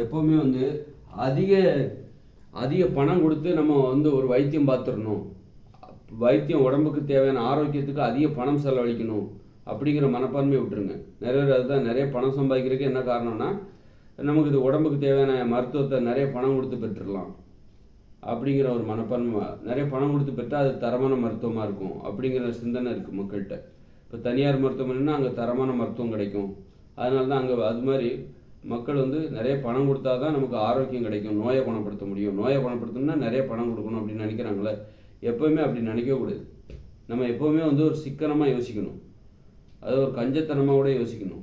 எப்போவுமே வந்து அதிக அதிக பணம் கொடுத்து நம்ம வந்து ஒரு வைத்தியம் பார்த்துடணும். வைத்தியம் உடம்புக்கு தேவையான ஆரோக்கியத்துக்கு அதிக பணம் செலவழிக்கணும் அப்படிங்கிற மனப்பான்மையை விட்டுருங்க. நிறைய பேர் அதுதான் நிறைய பணம் சம்பாதிக்கிறதுக்கு என்ன காரணம்னா நமக்கு இது உடம்புக்கு தேவையான மருத்துவத்தை நிறைய பணம் கொடுத்து பெற்றுடலாம் அப்படிங்கிற ஒரு மனப்பான்மை நிறைய பணம் கொடுத்து பெற்றால் அது தரமான மருத்துவமாக இருக்கும் அப்படிங்கிற சிந்தனை இருக்குது மக்கள்கிட்ட. இப்போ தனியார் மருத்துவமனைன்னா அங்கே தரமான மருத்துவம் கிடைக்கும். அதனால தான் அங்கே அது மாதிரி மக்கள் வந்து நிறைய பணம் கொடுத்தா தான் நமக்கு ஆரோக்கியம் கிடைக்கும். நோயை குணப்படுத்த முடியும். நோயை குணப்படுத்தணும்னா நிறைய பணம் கொடுக்கணும் அப்படின்னு நினைக்கிறாங்களே எப்போவுமே அப்படி நினைக்கவே கூடாது. நம்ம எப்போவுமே வந்து ஒரு சிக்கனமாக யோசிக்கணும். அது ஒரு கஞ்சத்தனமாக கூட யோசிக்கணும்.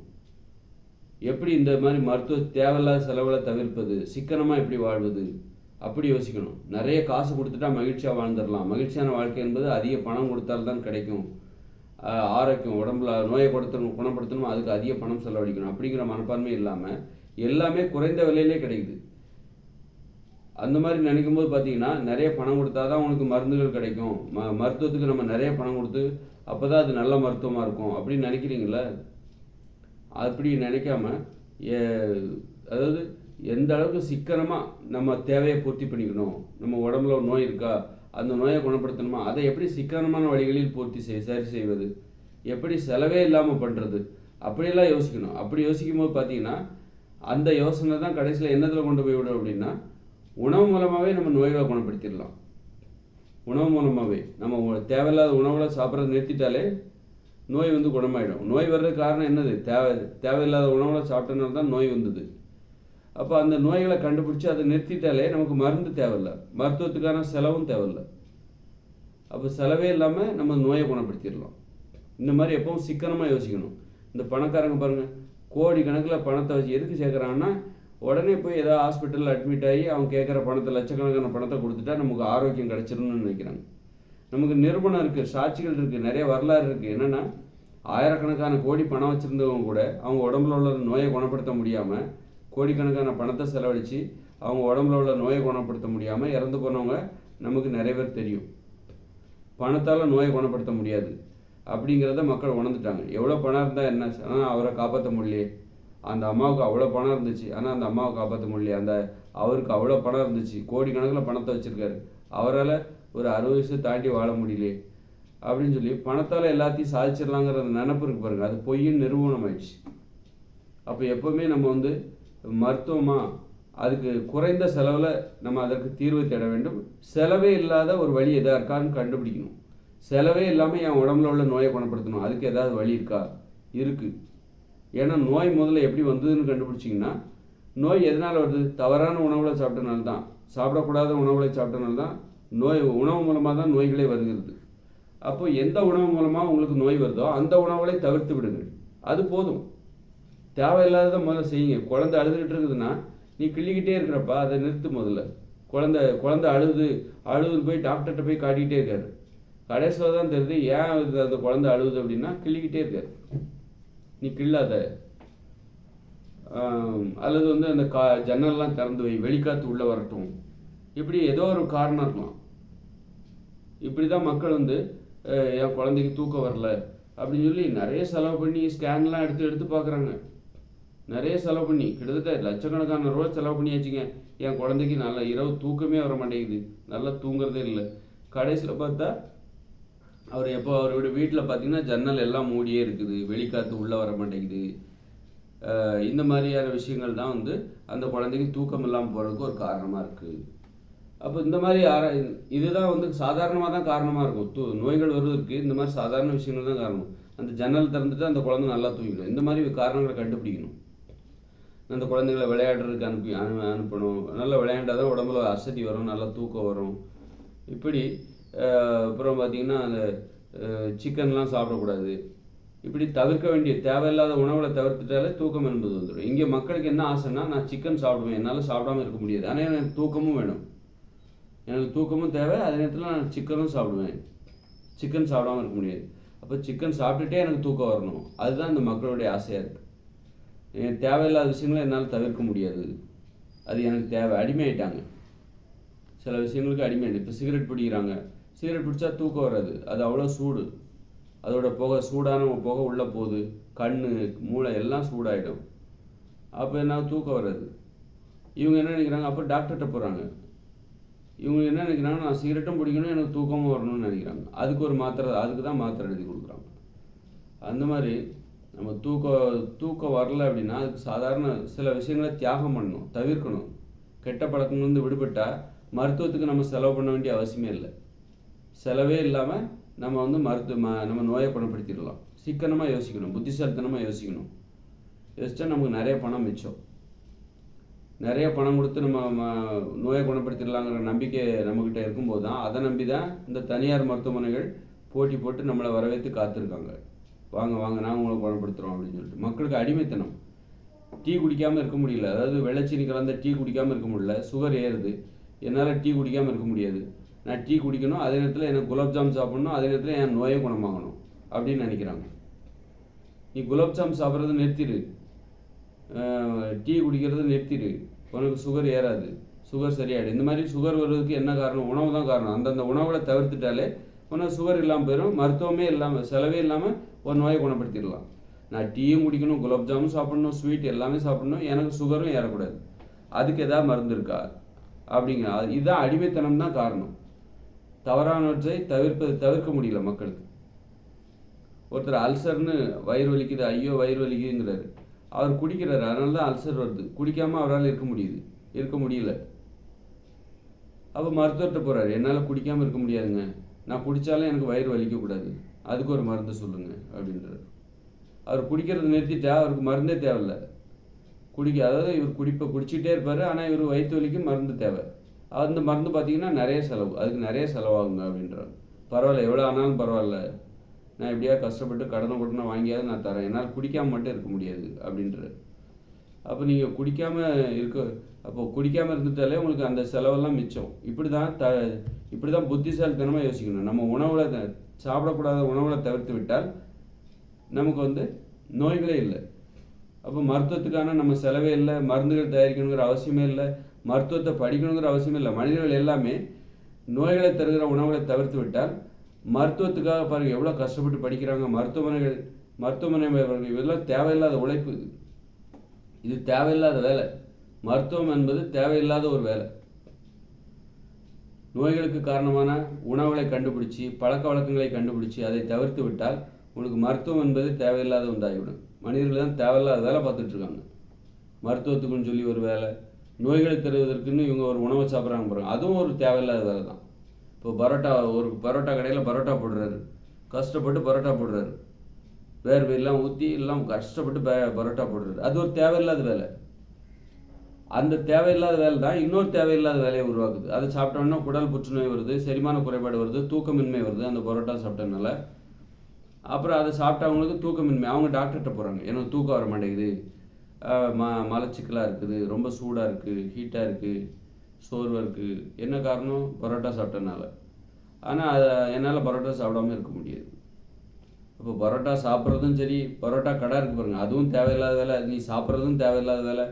எப்படி இந்த மாதிரி மருத்துவ தேவையில்லாத செலவுகளை தவிர்ப்பது சிக்கனமாக எப்படி வாழ்வது அப்படி யோசிக்கணும். நிறைய காசு கொடுத்துட்டா மகிழ்ச்சியாக வாழ்ந்துடலாம். மகிழ்ச்சியான வாழ்க்கை என்பது அதிக பணம் கொடுத்தால்தான் கிடைக்கும். ஆரோக்கியம் உடம்புல நோயை படுத்தணும் குணப்படுத்தணும் அதுக்கு அதிக பணம் செலவழிக்கணும். அப்படிங்கிற மனப்பான்மை இல்லாமல் எல்லாமே குறைந்த விலையிலே கிடைக்குது. அந்த மாதிரி நினைக்கும் போது பார்த்தீங்கன்னா நிறைய பணம் கொடுத்தா தான் உனக்கு மருந்துகள் கிடைக்கும். ம மருத்துவத்துக்கு நம்ம நிறைய பணம் கொடுத்து அப்போ தான் அது நல்ல மருத்துவமாக இருக்கும். அப்படின்னு நினைக்கிறீங்களா? அப்படி நினைக்காம அதாவது எந்த அளவுக்கு சிக்கனமாக நம்ம தேவையை பூர்த்தி பண்ணிக்கணும். நம்ம உடம்புல நோய் இருக்கா? அந்த நோயை குணப்படுத்தணுமா? அதை எப்படி சிக்கனமான வழிகளில் பூர்த்தி செய் சரி செய்வது? எப்படி செலவே இல்லாமல் பண்ணுறது அப்படியெல்லாம் யோசிக்கணும். அப்படி யோசிக்கும் போது பார்த்தீங்கன்னா அந்த யோசனை தான் கடைசியில் என்னத்தில் கொண்டு போய் விடும் அப்படின்னா உணவு மூலமாகவே நம்ம நோய்களை குணப்படுத்திடலாம். உணவு மூலமாகவே நம்ம தேவையில்லாத உணவுகளை சாப்பிட்றத நிறுத்திட்டாலே நோய் வந்து குணமாயிடும். நோய் வர்றதுக்கு காரணம் என்னது? தேவை தேவையில்லாத உணவுகளை சாப்பிட்டனால தான் நோய் வந்தது. அப்போ அந்த நோய்களை கண்டுபிடிச்சி அதை நிறுத்திட்டாலே நமக்கு மருந்து தேவையில்ல. மருத்துவத்துக்கான செலவும் தேவையில்ல. அப்போ செலவே இல்லாமல் நம்ம நோயை குணப்படுத்திடலாம். இந்த மாதிரி எப்பவும் சிக்கனமாக யோசிக்கணும். இந்த பணக்காரங்க பாருங்கள் கோடி கணக்கில் பணத்தை வச்சு எதுக்கு சேர்க்குறாங்கன்னா உடனே போய் ஏதாவது ஹாஸ்பிட்டலில் அட்மிட் ஆகி அவங்க கேட்குற பணத்தை லட்சக்கணக்கான பணத்தை கொடுத்துட்டா நமக்கு ஆரோக்கியம் கிடச்சிரும்னு நினைக்கிறாங்க. நமக்கு நிறுவனம் இருக்குது சாட்சிகள் இருக்குது நிறைய வரலாறு இருக்குது என்னென்னா ஆயிரக்கணக்கான கோடி பணம் வச்சுருந்தவங்க கூட அவங்க உடம்புல உள்ள நோயை குணப்படுத்த முடியாமல் கோடிக்கணக்கான பணத்தை செலவழித்து அவங்க உடம்புல உள்ள நோயை குணப்படுத்த முடியாமல் இறந்து போனவங்க நமக்கு நிறைய பேர் தெரியும். பணத்தால் நோயை குணப்படுத்த முடியாது. அப்படிங்கிறத மக்கள் உணர்ந்துட்டாங்க. எவ்வளோ பணம் இருந்தால் என்ன? ஆனால் அவரை காப்பாற்ற முடியலையே. அந்த அம்மாவுக்கு அவ்வளோ பணம் இருந்துச்சு. ஆனால் அந்த அம்மாவை காப்பாற்ற முடியலையே. அந்த அவருக்கு அவ்வளோ பணம் இருந்துச்சு. கோடிக்கணக்கில் பணத்தை வச்சுருக்காரு. அவரால் ஒரு அறுபது வயசு தாண்டி வாழ முடியலையே. அப்படின்னு சொல்லி பணத்தால் எல்லாத்தையும் சாதிச்சிடலாங்கிற நினப்பு இருக்கு பாருங்க. அது பொய்யின் நிறுவனம் ஆயிடுச்சு அப்போ எப்போவுமே நம்ம வந்து மருத்துவமா? அதுக்கு குறைந்த செலவில் நம்ம அதற்கு தீர்வு தேட வேண்டும். செலவே இல்லாத ஒரு வழி எதாக இருக்கான்னு கண்டுபிடிக்கணும். செலவே இல்லாமல் என் உடம்புல உள்ள நோயை குணப்படுத்தணும். அதுக்கு ஏதாவது வழி இருக்கா? இருக்குது ஏன்னா நோய் முதல்ல எப்படி வந்ததுன்னு கண்டுபிடிச்சிங்கன்னா நோய் எதனால் வருது? தவறான உணவுகளை சாப்பிட்டனால தான். சாப்பிடக்கூடாத உணவுகளை சாப்பிட்டனால தான் நோய் உணவு மூலமாக தான் நோய்களே வருகிறது. அப்போ எந்த உணவு மூலமாக உங்களுக்கு நோய் வருதோ அந்த உணவுகளை தவிர்த்து விடுங்கள். அது போதும். தேவையில்லாததை முதல்ல செய்யுங்க. குழந்தை அழுதுகிட்டு இருக்குதுன்னா நீ கிள்ளிக்கிட்டே இருக்கிறப்ப அதை நிறுத்து முதல்ல. குழந்தை குழந்தை அழுது அழுதுன்னு போய் டாக்டர்கிட்ட போய் காட்டிக்கிட்டே இருக்காரு. கடைசியில் தான் தெரியுது ஏன் அந்த குழந்தை அழுகுது அப்படின்னா கிள்ளிக்கிட்டே இருக்காரு. நீ கிள்ளாத. அல்லது வந்து அந்த கா ஜன்னல்லாம் திறந்து வை வெளிக்காத்து உள்ளே வரட்டும். இப்படி ஏதோ ஒரு காரணம் இருக்கலாம். இப்படி தான் மக்கள் வந்து என் குழந்தைக்கு தூக்கம் வரல அப்படின்னு சொல்லி நிறைய செலவு பண்ணி ஸ்கேன்லாம் எடுத்து எடுத்து பார்க்குறாங்க. நிறைய செலவு பண்ணி கிட்டத்தட்ட லட்சக்கணக்கான ரூபா செலவு பண்ணியாச்சுங்க என் குழந்தைக்கு நல்லா இரவு தூக்கமே வர மாட்டேங்குது. நல்லா தூங்குறதே இல்லை. கடைசியில் பார்த்தா அவர் எப்போ அவரோட வீட்டில் பார்த்தீங்கன்னா ஜன்னல் எல்லாம் மூடியே இருக்குது. வெளிக்காற்று உள்ளே வர மாட்டேங்குது. இந்த மாதிரியான விஷயங்கள் தான் வந்து அந்த குழந்தைக்கு தூக்கம் இல்லாமல் போகிறதுக்கு ஒரு காரணமாக இருக்குது அப்போ இந்த மாதிரி ஆரா இதுதான் வந்து சாதாரணமாக தான் காரணமாக இருக்கும். தூ நோய்கள் வருவதற்கு இந்த மாதிரி சாதாரண விஷயங்கள் தான் காரணம். அந்த ஜன்னல் திறந்துட்டு அந்த குழந்தை நல்லா தூங்கிடும். இந்த மாதிரி காரணங்களை கண்டுபிடிக்கணும். அந்த குழந்தைங்களை விளையாடுறதுக்கு அனுப்பி அனு அனுப்பணும். நல்லா விளையாண்டால் தான் உடம்புல அசதி வரும் நல்லா தூக்கம் வரும். இப்படி அப்புறம் பார்த்திங்கன்னா அந்த சிக்கன்லாம் சாப்பிடக்கூடாது. இப்படி தவிர்க்க வேண்டிய தேவையில்லாத உணவுகளை தவிர்த்துட்டாலே தூக்கம் என்பது வந்துடும். இங்கே மக்களுக்கு என்ன ஆசைன்னா நான் சிக்கன் சாப்பிடுவேன் என்னால் சாப்பிடாம இருக்க முடியாது. ஆனால் எனக்கு தூக்கமும் வேணும். எனக்கு தூக்கமும் தேவை அதே நேரத்தில் நான் சிக்கனும் சாப்பிடுவேன். சிக்கன் சாப்பிடாம இருக்க முடியாது. அப்போ சிக்கன் சாப்பிட்டுட்டே எனக்கு தூக்கம் வரணும். அதுதான் இந்த மக்களுடைய ஆசையாக இருக்குது தேவையில்லாத விஷயங்களை என்னால் தவிர்க்க முடியாது. அது எனக்கு தேவை. அடிமையாயிட்டாங்க. சில விஷயங்களுக்கு அடிமையாயிட்டு இப்போ சிகரெட் பிடிக்கிறாங்க. சிகரெட் பிடிச்சா தூக்கம் வராது. அது அவ்வளோ சூடு. அதோட புகை சூடான புகை உள்ளே போகுது. கண் மூளை எல்லாம் சூடாயிடும். அப்போ என்ன தூக்கம் வராது. இவங்க என்ன நினைக்கிறாங்க? அப்போ டாக்டர்கிட்ட போகிறாங்க இவங்க என்ன நினைக்கிறாங்க நான் சிகரெட்டும் பிடிக்கணும் எனக்கு தூக்கமும் வரணும்னு நினைக்கிறாங்க. அதுக்கு ஒரு மாத்திரை அதுக்கு தான் மாத்திரை எழுதி கொடுக்குறாங்க. அந்த மாதிரி நம்ம தூக்கம் தூக்கம் வரல அப்படின்னா அதுக்கு சாதாரண சில விஷயங்களை தியாகம் பண்ணணும் தவிர்க்கணும். கெட்ட பழக்கங்கள்லேருந்து விடுபட்டால் மருத்துவத்துக்கு நம்ம செலவு பண்ண வேண்டிய அவசியமே இல்லை. செலவே இல்லாமல் நம்ம வந்து மருத்துவ ம- நம்ம நோயை குணப்படுத்திடலாம். சிக்கனமாக யோசிக்கணும் புத்திசாலித்தனமாக யோசிக்கணும். யோசிச்சா நமக்கு நிறைய பணம் மிச்சம். நிறைய பணம் கொடுத்து நம்ம ம- நோயை குணப்படுத்திடலாங்கிற நம்பிக்கை நம்மக்கிட்ட இருக்கும்போது தான் அதை நம்பி தான் இந்த தனியார் மருத்துவமனைகள் போட்டி போட்டு நம்மளை வரவேற்று காத்திருக்காங்க. வாங்க வாங்க நான் உங்களை குணப்படுத்துகிறோம் அப்படின்னு சொல்லிட்டு. மக்களுக்கு அடிமைத்தனம். டீ குடிக்காமல் இருக்க முடியல. அதாவது வெள்ளச்சீனி கலந்த டீ குடிக்காமல் இருக்க முடியல. சுகர் ஏறுது. என்னால் டீ குடிக்காமல் இருக்க முடியாது. நான் டீ குடிக்கணும். அதே நேரத்தில் எனக்கு குலாப்ஜாம் சாப்பிடணும். அதே நேரத்தில் என் நோயை குணமாகணும். அப்படின்னு நினைக்கிறாங்க. நீ குலாப்ஜாம் சாப்பிட்றது நிறுத்திடு டீ குடிக்கிறது நிறுத்திடு உனக்கு சுகர் ஏறாது. சுகர் சரியாயிடும் இந்த மாதிரி சுகர் வர்றதுக்கு என்ன காரணம்? உணவு தான் காரணம். அந்தந்த உணவுகளை தவிர்த்துட்டாலே உனக்கு சுகர் இல்லாமல் போயிடும் மருத்துவமே இல்லாமல் செலவே இல்லாமல் ஒரு நோயை குணப்படுத்திடலாம். நான் டீயும் குடிக்கணும் குலாப்ஜாமுன் சாப்பிடணும் ஸ்வீட் எல்லாமே சாப்பிடணும் எனக்கு சுகரும் ஏறக்கூடாது. அதுக்கு எதாவது மருந்து இருக்கா? அப்படிங்கிற இதுதான் அடிமைத்தனம் தான் காரணம். தவறானவற்றை தவிர்ப்பது தவிர்க்க முடியல மக்களுக்கு. ஒருத்தர் அல்சர்னு வயிறு வலிக்குது ஐயோ வயிறு வலிக்குதுங்கிறாரு. அவர் குடிக்கிறாரு அதனால தான் அல்சர் வருது. குடிக்காமல் அவரால் இருக்க முடியுது. இருக்க முடியல. அப்போ மருத்துவர்கிட்ட போகிறாரு என்னால் குடிக்காமல் இருக்க முடியாதுங்க. நான் குடித்தாலும் எனக்கு வயிறு வலிக்கக்கூடாது. அதுக்கு ஒரு மருந்து சொல்லுங்கள் அப்படின்றார். அவர் குடிக்கிறத நிறுத்திட்டா அவருக்கு மருந்தே தேவையில்ல. குடிக்க அதாவது இவர் குடிப்பை குடிச்சிட்டே இருப்பார் ஆனால் இவர் வயிற்று வலிக்கு மருந்து தேவை. அந்த மருந்து பார்த்தீங்கன்னா நிறைய செலவு அதுக்கு நிறைய செலவாகுங்க அப்படின்றாங்க பரவாயில்ல எவ்வளோ ஆனாலும் பரவாயில்ல. நான் எப்படியா கஷ்டப்பட்டு கடனை உடனே வாங்கியாவது நான் தரேன். என்னால் குடிக்காமல் மட்டும் இருக்க முடியாது அப்படின்றார். அப்போ நீங்கள் குடிக்காமல் இருக்க அப்போது குடிக்காமல் இருந்துட்டாலே உங்களுக்கு அந்த செலவெல்லாம் மிச்சம். இப்படி தான் த இப்படி தான் புத்திசாலித்தனமாக யோசிக்கணும். நம்ம உணவில் த- சாப்பிடக்கூடாத உணவில் தவிர்த்து விட்டால் நமக்கு வந்து நோய்களே இல்லை. அப்போ மருத்துவத்துக்கான நம்ம செலவே இல்லை. மருந்துகள் தயாரிக்கணுங்கிற அவசியமே இல்லை. மருத்துவத்தை படிக்கணுங்கிற அவசியமே இல்லை. மனிதர்கள் எல்லாமே நோய்களை தருகிற உணவுகளை தவிர்த்து விட்டால் மருத்துவத்துக்காக பாருங்கள் எவ்வளோ கஷ்டப்பட்டு படிக்கிறாங்க. மருத்துவமனைகள் மருத்துவமனை இதெல்லாம் தேவையில்லாத உழைப்பு. இது தேவையில்லாத வேலை. மருத்துவம் என்பது தேவையில்லாத ஒரு வேலை. நோய்களுக்கு காரணமான உணவுகளை கண்டுபிடிச்சி பழக்க வழக்கங்களை கண்டுபிடிச்சி அதை தவிர்த்து விட்டால் உங்களுக்கு மருத்துவம் என்பது தேவையில்லாத ஒன்றாகிவிடும். மனிதர்கள் தான் தேவையில்லாத வேலை பார்த்துட்ருக்காங்க மருத்துவத்துக்குன்னு சொல்லி ஒரு வேலை நோய்களை தருவதற்குன்னு இவங்க ஒரு உணவை சாப்பிட்றாங்க பாருங்க. அதுவும் ஒரு தேவையில்லாத வேலை தான். இப்போ பரோட்டா ஒரு பரோட்டா கடையில் பரோட்டா போடுறாரு. கஷ்டப்பட்டு பரோட்டா போடுறாரு. வேர்வை எல்லாம் ஊற்றி எல்லாம் கஷ்டப்பட்டு பரோட்டா போடுறாரு. அது ஒரு தேவையில்லாத வேலை. அந்த தேவையில்லாத வேலை தான் இன்னொரு தேவையில்லாத வேலையை உருவாக்குது. அதை சாப்பிட்டோன்னா குடல் புற்றுநோய் வருது செரிமான குறைபாடு வருது தூக்கமின்மை வருது அந்த பரோட்டா சாப்பிட்டதுனால. அப்புறம் அதை சாப்பிட்டவங்களுக்கு தூக்கமின்மை. அவங்க டாக்டர்கிட்ட போகிறாங்க எனக்கு தூக்கம் வர மாட்டேங்குது. ம மலச்சிக்கலாக இருக்குது. ரொம்ப சூடாக இருக்குது ஹீட்டாக இருக்குது சோர்வாக இருக்குது என்ன காரணம்? பரோட்டா சாப்பிட்டனால ஆனால் அதை என்னால் பரோட்டா சாப்பிடாம இருக்க முடியாது. இப்போ பரோட்டா சாப்பிட்றதும் சரி பரோட்டா கடை இருக்கு பாருங்க. அதுவும் தேவையில்லாத வேலை. நீ சாப்பிட்றதும் தேவையில்லாத வேலை.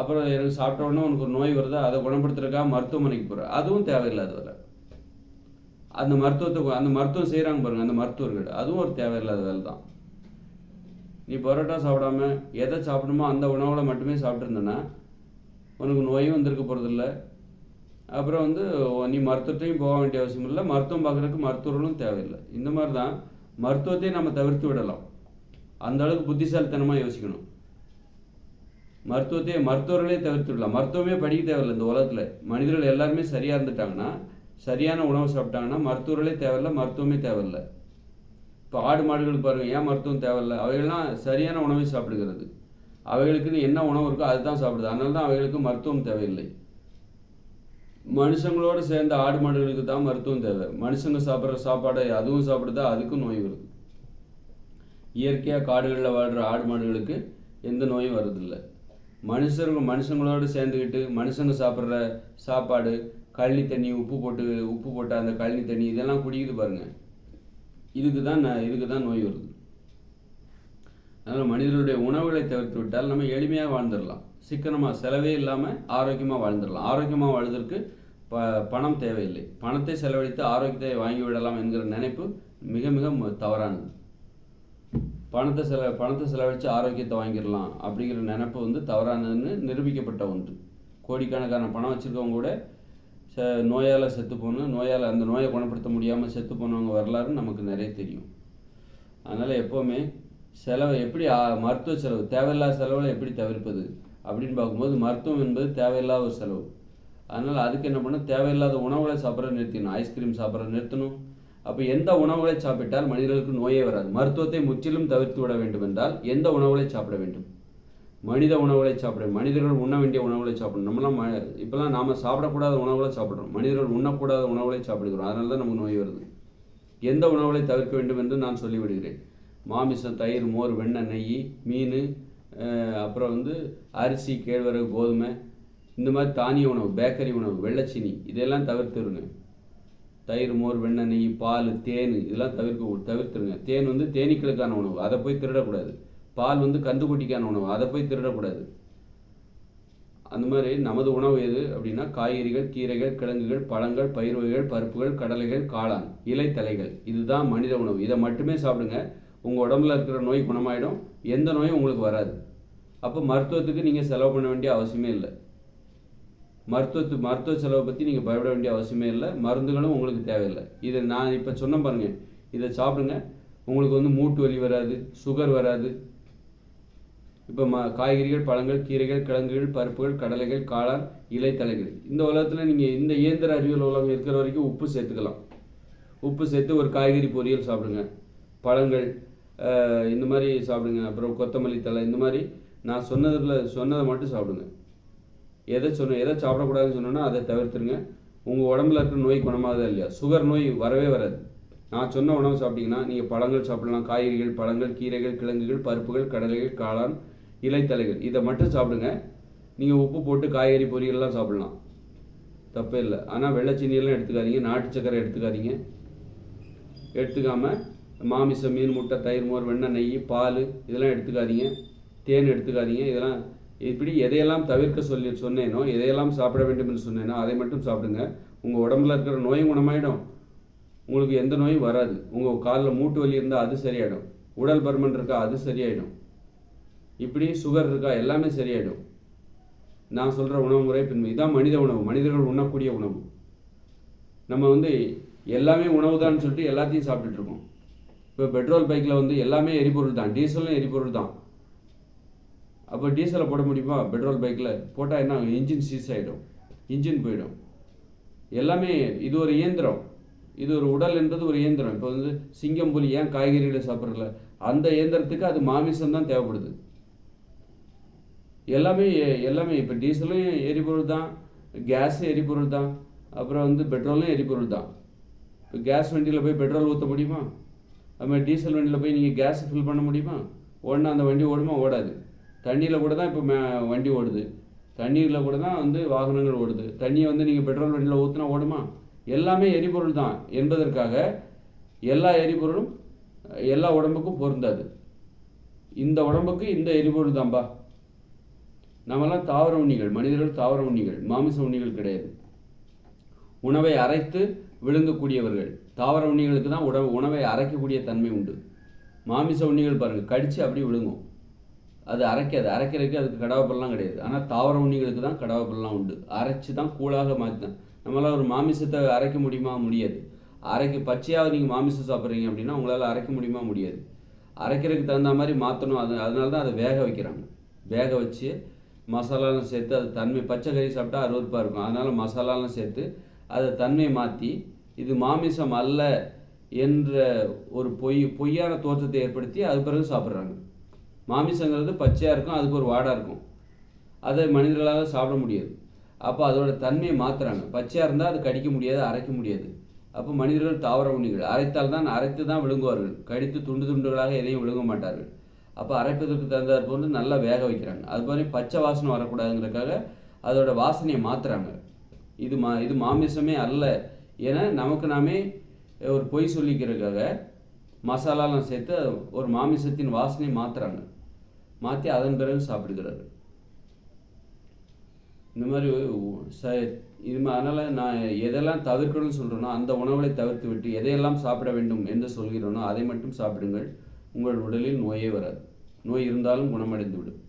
அப்புறம் எனக்கு சாப்பிட்ட உனக்கு ஒரு நோய் வருதா? அதை குணப்படுத்துறதுக்காக மருத்துவமனைக்கு போகிற அதுவும் தேவையில்லாத வேலை. அந்த மருத்துவத்தை அந்த மருத்துவம் செய்கிறாங்க பாருங்கள் அந்த மருத்துவர்கள். அதுவும் ஒரு தேவையில்லாத வேலை தான். நீ பரோட்டா சாப்பிடாம எதை சாப்பிடணுமோ அந்த உணவுகளை மட்டுமே சாப்பிட்ருந்தேன்னா உனக்கு நோயும் வந்திருக்க போகிறதில்ல அப்புறம் வந்து நீ மருத்துவத்தையும் போக வேண்டிய அவசியம் இல்லை. மருத்துவம் பார்க்குறதுக்கு மருத்துவர்களும் தேவையில்லை. இந்த மாதிரி தான் மருத்துவத்தை நம்ம தவிர்த்து விடலாம். அந்த அளவுக்கு புத்திசாலித்தனமாக யோசிக்கணும். மருத்துவத்தையே மருத்துவர்களே தவிர்த்துடலாம். மருத்துவமே படிக்க தேவையில்லை இந்த உலகத்தில். மனிதர்கள் எல்லாருமே சரியாக இருந்துட்டாங்கன்னா சரியான உணவு சாப்பிட்டாங்கன்னா மருத்துவர்களே தேவையில்லை மருத்துவமே தேவையில்லை. இப்போ ஆடு மாடுகளுக்கு பாருங்கள் ஏன் மருத்துவம் தேவையில்லை? அவைகள்லாம் சரியான உணவை சாப்பிடுகிறது. அவைகளுக்குன்னு என்ன உணவு இருக்கோ அதுதான் சாப்பிடுது. அதனால தான் அவைகளுக்கு மருத்துவம் தேவையில்லை. மனுஷங்களோடு சேர்ந்த ஆடு மாடுகளுக்கு தான் மருத்துவம் தேவை. மனுஷங்க சாப்பிட்ற சாப்பாடை அதுவும் சாப்பிடுதா? அதுக்கும் நோய் வருது. இயற்கையாக காடுகளில் வாழ்கிற ஆடு மாடுகளுக்கு எந்த நோயும் வரதில்லை மனுஷங்க மனுஷங்களோடு சேர்ந்துக்கிட்டு மனுஷங்க சாப்பிட்ற சாப்பாடு கழனி தண்ணி உப்பு போட்டு உப்பு போட்ட அந்த கழனி தண்ணி இதெல்லாம் குடிக்குது பாருங்கள் இதுக்கு தான் ந- இதுக்கு தான் நோய் வருது. அதனால் மனிதர்களுடைய உணவுகளை தவிர்த்து விட்டால் நம்ம எளிமையாக வாழ்ந்துடலாம். சிக்கனமாக செலவே இல்லாமல் ஆரோக்கியமாக வாழ்ந்துடலாம். ஆரோக்கியமாக வாழ்வதற்கு ப பணம் தேவையில்லை. பணத்தை செலவழித்து ஆரோக்கியத்தை வாங்கி விடலாம் என்கிற நினைப்பு மிக மிக தவறானது. பணத்தை செல பணத்தை செலவழித்து ஆரோக்கியத்தை வாங்கிடலாம் அப்படிங்கிற நினப்பு வந்து தவறானதுன்னு நிரூபிக்கப்பட்ட ஒன்று. கோடிக்கணக்கான பணம் வச்சுருக்கவங்க கூட ச நோயால் செத்து போகணும் நோயால் அந்த நோயை குணப்படுத்த முடியாமல் செத்து போனவங்க வரலாறு நமக்கு நிறைய தெரியும். அதனால் எப்போவுமே செலவு எப்படி மருத்துவ செலவு தேவையில்லாத செலவில் எப்படி தவிர்ப்பது அப்படின்னு பார்க்கும்போது மருத்துவம் என்பது தேவையில்லாத ஒரு செலவு. அதனால் அதுக்கு என்ன பண்ணணும்? தேவையில்லாத உணவுகளை சாப்பிட்ற நிறுத்திடணும். ஐஸ்கிரீம் சாப்பிட்ற நிறுத்தணும். அப்போ எந்த உணவுகளை சாப்பிட்டால் மனிதர்களுக்கு நோயே வராது. மருத்துவத்தை முற்றிலும் தவிர்த்து விட வேண்டும் என்றால் எந்த உணவுகளை சாப்பிட வேண்டும்? மனித உணவுகளை சாப்பிட மனிதர்கள் உண்ண வேண்டிய உணவுகளை சாப்பிடணும். நம்மளாம் ம இப்போலாம் நாம் சாப்பிடக்கூடாத உணவுகளை சாப்பிட்றோம். மனிதர்கள் உண்ணக்கூடாத உணவுகளை சாப்பிடுகிறோம். அதனால தான் நமக்கு நோய் வருது. எந்த உணவுகளை தவிர்க்க வேண்டும் என்று நான் சொல்லிவிடுகிறேன். மாமிசம் தயிர் மோர் வெண்ணெய் நெய் மீன் அப்புறம் வந்து அரிசி கேழ்வரகு கோதுமை இந்த மாதிரி தானிய உணவு பேக்கரி உணவு வெள்ளைச்சினி இதெல்லாம் தவிர்த்துருங்க தயிர் மோர் வெண்ணெய் நெய் பால் தேன் இதெல்லாம் தவிர்க்க தவிர்த்துருங்க. தேன் வந்து தேனீக்களுக்கான உணவு. அதை போய் திருடக்கூடாது. பால் வந்து கந்துக்குட்டிக்கான உணவு. அதை போய் திருடக்கூடாது. அந்த மாதிரி நமது உணவு எது அப்படின்னா காய்கறிகள் கீரைகள் கிழங்குகள் பழங்கள் பயிர் வகைகள் பருப்புகள் கடலைகள் காளான் இலைத்தலைகள் இதுதான் மனித உணவு. இதை மட்டுமே சாப்பிடுங்க. உங்கள் உடம்புல இருக்கிற நோய் குணமாயிடும். எந்த நோயும் உங்களுக்கு வராது. அப்போ மருத்துவத்துக்கு நீங்கள் செலவு பண்ண வேண்டிய அவசியமே இல்லை. மருத்துவத்து மருத்துவ செலவை பற்றி நீங்கள் பயப்பட வேண்டிய அவசியமே இல்லை. மருந்துகளும் உங்களுக்கு தேவையில்லை. இதை நான் இப்போ சொன்ன பாருங்க. இதை சாப்பிடுங்க. உங்களுக்கு வந்து மூட்டு வலி வராது சுகர் வராது. இப்போ ம காய்கறிகள் பழங்கள் கீரைகள் கிழங்குகள் பருப்புகள் கடலைகள் காளான் இலைத்தலைகள். இந்த உலகத்தில் நீங்கள் இந்த இயந்திர அறிவியல் உலகம் இருக்கிற வரைக்கும் உப்பு சேர்த்துக்கலாம். உப்பு சேர்த்து ஒரு காய்கறி பொரியல் சாப்பிடுங்க. பழங்கள் இந்த மாதிரி சாப்பிடுங்க. அப்புறம் கொத்தமல்லி தழை இந்த மாதிரி நான் சொன்னதில் சொன்னதை மட்டும் சாப்பிடுங்க. எதை சொன்ன எதை சாப்பிடக்கூடாதுன்னு சொன்னோன்னா அதை தவிர்த்துருங்க. உங்கள் உடம்புல இருக்கிற நோய் குணமாகதான் இல்லையா? சுகர் நோய் வரவே வராது. நான் சொன்ன உணவு சாப்பிட்டீங்கன்னா நீங்கள் பழங்கள் சாப்பிடலாம். காய்கறிகள் பழங்கள் கீரைகள் கிழங்குகள் பருப்புகள் கடலைகள் காளான் இலைத்தலைகள். இதை மட்டும் சாப்பிடுங்க. நீங்கள் உப்பு போட்டு காய்கறி பொரியல்லாம் சாப்பிடலாம். தப்பே இல்லை. ஆனால் வெள்ளைச்சீனியெல்லாம் எடுத்துக்காதீங்க. நாட்டு சக்கரை எடுத்துக்காதீங்க. எடுத்துக்காமல் மாமிசம் மீன் முட்டை தயிர் மோர் வெண்ணெய் நெய் பால் இதெல்லாம் எடுத்துக்காதீங்க. தேன் எடுத்துக்காதீங்க. இதெல்லாம் இப்படி எதையெல்லாம் தவிர்க்க சொல்லி சொன்னேனோ எதையெல்லாம் சாப்பிட வேண்டும் என்று சொன்னேனோ அதை மட்டும் சாப்பிடுங்க. உங்கள் உடம்புல இருக்கிற நோயும் குணமாயிடும். உங்களுக்கு எந்த நோயும் வராது. உங்கள் காலில் மூட்டு வலி இருந்தால் அது சரியாயிடும். உடல் பருமன் இருக்கா அது சரியாயிடும். இப்படி சுகர் இருக்கா எல்லாமே சரியாயிடும். நான் சொல்கிற உணவு முறை பின் இதுதான் மனித உணவு. மனிதர்கள் உண்ணக்கூடிய உணவு. நம்ம வந்து எல்லாமே உணவு தான் சொல்லிட்டு எல்லாத்தையும் சாப்பிட்டுட்டு இருக்கோம். இப்போ பெட்ரோல் பைக்கில் வந்து எல்லாமே எரிபொருள் தான் டீசலும் எரிபொருள் தான் அப்போ டீசலை போட முடியுமா? பெட்ரோல் பைக்கில் போட்டால் என்ன ஆகும்? இன்ஜின் சீஸ் ஆகிடும் இன்ஜின் போயிடும். எல்லாமே இது ஒரு இயந்திரம். இது ஒரு உடல் என்பது ஒரு இயந்திரம். இப்போ வந்து சிங்கம் புலி ஏன் காய்கறிகளை சாப்பிட்றல அந்த இயந்திரத்துக்கு அது மாமிசம் தான் தேவைப்படுது. எல்லாமே எல்லாமே இப்போ டீசலும் எரிபொருள் தான் கேஸும் எரிபொருள் தான் அப்புறம் வந்து பெட்ரோலும் எரிபொருள் தான். இப்போ கேஸ் வண்டியில் போய் பெட்ரோல் ஊற்ற முடியுமா? அதுமாதிரி டீசல் வண்டியில் போய் நீங்கள் கேஸ் ஃபில் பண்ண முடியுமா? ஓடனா அந்த வண்டி ஓடுமா? ஓடாது. தண்ணியில் கூட தான் இப்போ மே வண்டி ஓடுது. தண்ணீரில் கூட தான் வந்து வாகனங்கள் ஓடுது. தண்ணியை வந்து நீங்கள் பெட்ரோல் வண்டியில் ஊற்றினா ஓடுமா? எல்லாமே எரிபொருள் தான். என்பதற்காக எல்லா எரிபொருளும் எல்லா உடம்புக்கும் பொருந்தாது. இந்த உடம்புக்கு இந்த எரிபொருள் தான்பா. நம்மலாம் தாவர உண்ணிகள் மனிதர்கள் தாவர உண்ணிகள் மாமிச உண்ணிகள் கிடையாது. உணவை அரைத்து விழுங்கக்கூடியவர்கள். தாவர உண்ணிகளுக்கு தான் உணவு உணவை அரைக்கக்கூடிய தன்மை உண்டு. மாமிச உண்ணிகள் பாருங்கள் கடித்து அப்படியே விழுங்கும். அது அரைக்காது. அரைக்கிறதுக்கு அதுக்கு கடவாப்பல்லாம் கிடையாது. ஆனால் தாவர உண்ணிகளுக்கு தான் கடவாப்பல்லாம் உண்டு. அரைச்சி தான் கூழாக மாற்றிதான் நம்மளால் ஒரு மாமிசத்தை அரைக்க முடியுமா? முடியாது. அரைக்க பச்சையாக நீங்கள் மாமிசம் சாப்பிட்றீங்க அப்படின்னா உங்களால் அரைக்க முடியுமா? முடியாது. அரைக்கிறதுக்கு தகுந்த மாதிரி மாற்றணும் அது அதனால தான் அதை வேக வைக்கிறாங்க. வேக வச்சு மசாலாலாம் சேர்த்து அது தன்மை பச்சை கறி சாப்பிட்டா அறுவறுப்பாக இருக்கும். அதனால் மசாலாலாம் சேர்த்து அதை தன்மையை மாற்றி இது மாமிசம் அல்ல என்ற ஒரு பொய் பொய்யான தோற்றத்தை ஏற்படுத்தி அது பிறகு சாப்பிட்றாங்க. மாமிசங்கிறது பச்சையாக இருக்கும் அதுக்கு ஒரு வாடாக இருக்கும். அதை மனிதர்களால் சாப்பிட முடியாது. அப்போ அதோட தன்மையை மாற்றுறாங்க பச்சையாக இருந்தால் அது கடிக்க முடியாது அரைக்க முடியாது. அப்போ மனிதர்கள் தாவர உண்ணிகள். அரைத்தால் தான் அரைத்து தான் விழுங்குவார்கள். கடித்து துண்டு துண்டுகளாக எதையும் விழுங்க மாட்டார்கள். அப்போ அரைப்பதற்கு தகுந்தாற் போன்று நல்லா வேக வைக்கிறாங்க. அது மாதிரி பச்சை வாசனை வரக்கூடாதுங்கிறதுக்காக அதோட வாசனையை மாற்றுறாங்க இது மா இது மாமிசமே அல்ல. ஏன்னா நமக்கு நாமே ஒரு பொய் சொல்லிக்கிறதுக்காக மசாலாலாம் சேர்த்து ஒரு மாமிசத்தின் வாசனையை மாற்றுறாங்க மாற்றி அதன் பிறகு சாப்பிடுகிறார்கள். இந்த மாதிரி ச இது அதனால் நான் எதெல்லாம் தவிர்க்கணும்னு சொல்கிறேனோ அந்த உணவுகளை தவிர்த்து விட்டு எதையெல்லாம் சாப்பிட வேண்டும் என்று சொல்கிறேனோ அதை மட்டும் சாப்பிடுங்கள். உங்கள் உடலில் நோயே வராது. நோய் இருந்தாலும் குணமடைந்து விடும்